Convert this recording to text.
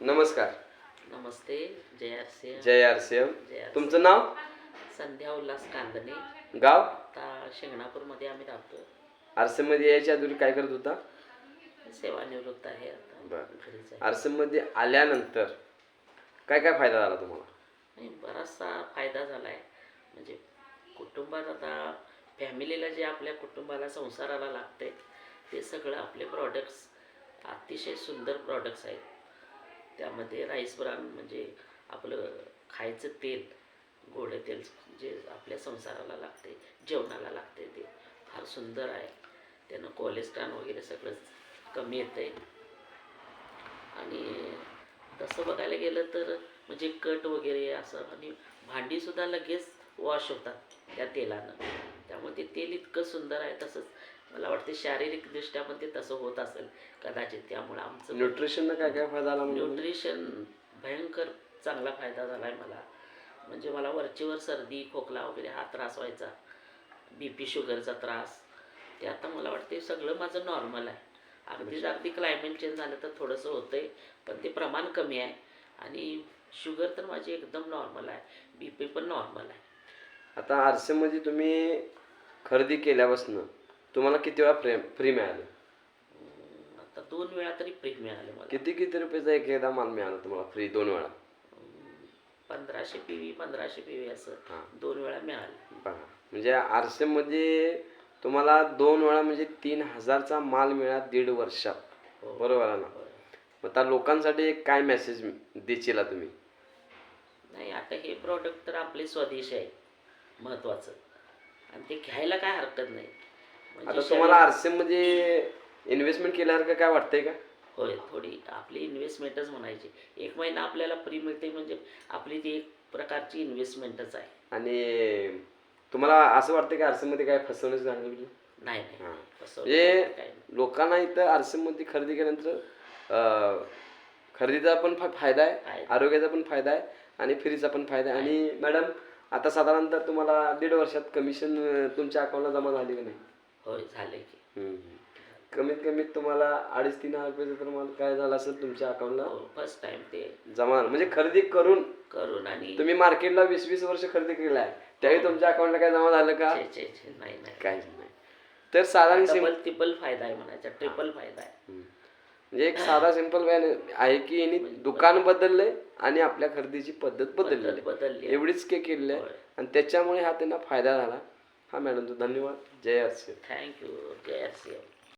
नमस्कार. नमस्ते जय आर सी एम जय आर सी एम जय आर तुमचं नाव? संध्या उल्हास कांदणे. गाव? आता शिंगणापूरमध्ये आम्ही राहतो आर सी मध्ये यायच्या आधी काय करत होता? सेवानिवृत्त आहे आता. बरं. घरीच आहे. आर सी मध्ये आल्यानंतर काय काय फायदा झाला तुम्हाला? आणि बराचसा फायदा झाला आहे म्हणजे कुटुंबात आता फॅमिलीला जे आपल्या कुटुंबाला संसाराला लागते ते सगळं आपले प्रॉडक्ट्स अतिशय सुंदर प्रॉडक्ट्स आहेत. त्यामध्ये राईस ब्रान म्हणजे आपलं खायचं तेल गोडे तेल जे आपल्या संसाराला लागते जेवणाला लागते ते फार सुंदर आहे. त्यानं कोलेस्ट्रॉल वगैरे सगळंच कमी येतं आहे आणि तसं बघायला गेलं तर म्हणजे कट वगैरे असं आणि भांडीसुद्धा लगेच वॉश होतात त्या तेलानं. त्यामुळे ते तेल इतकं सुंदर आहे तसंच मला वाटते शारीरिकदृष्ट्या पण ते तसं होत असेल कदाचित त्यामुळे आमचं न्यूट्रिशन काय काय फायदा झाला म्हणजे? न्यूट्रिशन भयंकर चांगला फायदा झाला आहे मला. म्हणजे मला वरचीवर सर्दी खोकला वगैरे हा त्रास व्हायचा. बी पी शुगरचा त्रास. ते आता मला वाटते सगळं माझं नॉर्मल आहे. अगदीच अगदी क्लायमेट चेंज झालं तर थोडंसं होतंय पण ते प्रमाण कमी आहे. आणि शुगर तर माझी एकदम नॉर्मल आहे. बी पी पण नॉर्मल आहे. आता आर सी मध्ये तुम्ही खरेदी केल्यापासून तुम्हाला किती वेळा फ्री फ्री मिळालं? आता दोन वेळा तरी फ्री मिळाले मला. किती किती रुपयाचा एक एकदा माल मिळाला तुम्हाला फ्री दोन वेळा? पंधराशे पी व्ही पंधराशे पी व्ही असं हां. दोन वेळा मिळाले. बघा म्हणजे आर सी मध्ये तुम्हाला दोन वेळा म्हणजे तीन हजारचा माल मिळाला दीड वर्षात. हो. बरोबर आहे ना? होय. मग त्या लोकांसाठी एक काय मेसेज देशील तुम्ही? नाही आता हे प्रॉडक्ट तर आपले स्वदेशी आहे महत्त्वाचं आणि ते घ्यायला काय हरकत नाही. म्हणजे आता तुम्हाला आर सी मध्ये इन्व्हेस्टमेंट केल्यासारखं काय वाटतंय का? होय थोडी. आपली इन्व्हेस्टमेंटच म्हणायची. एक महिना आपल्याला फ्री मिळते म्हणजे आपली ती एक प्रकारची इन्व्हेस्टमेंटच आहे. आणि तुम्हाला असं वाटतं की आर सी मध्ये काय फसवणूक म्हणजे नाही हां. म्हणजे वगैरे काही नाही. लोकांना इथं आर सी मध्ये खरेदी केल्यानंतर अं, खरेदीचा पण फा- फायदा आहे फायदा. आरोग्याचा पण फायदा आहे आणि फ्रीचा पण फायदा आहे. आणि मॅडम आता साधारणतः तुम्हाला दीड वर्षात कमिशन तुमच्या अकाउंटला जमा झाली की नाही? होय झाले की. कमीत कमीत तुम्हाला अडीच तीन हजार रुपये तर मला काय झालं असेल तुमच्या अकाउंटला हो फर्स्ट टाइम ते. जमा म्हणजे खरेदी करून करून आणि तुम्ही मार्केटला वीस वीस वर्ष खरेदी केली आहे त्यावेळी तुमच्या अकाउंटला काय जमा झालं का? छे, छे, छे, नाही नाही. काहीच नाही. तर साधारण सिम डबल ट्रिपल फायदा आहे म्हणायचा. ट्रिपल फायदा आहे. म्हणजे एक साधा सिंपल व्यान आहे की यांनी दुकान बदललंय आणि आपल्या खरेदीची पद्धत बदललेली आहे. बदलली एवढीच के केलेली आहे. होय. आणि त्याच्यामुळे हा त्यांना फायदा झाला. हां मॅडम धन्यवाद. जय आर थँक्यू जय आर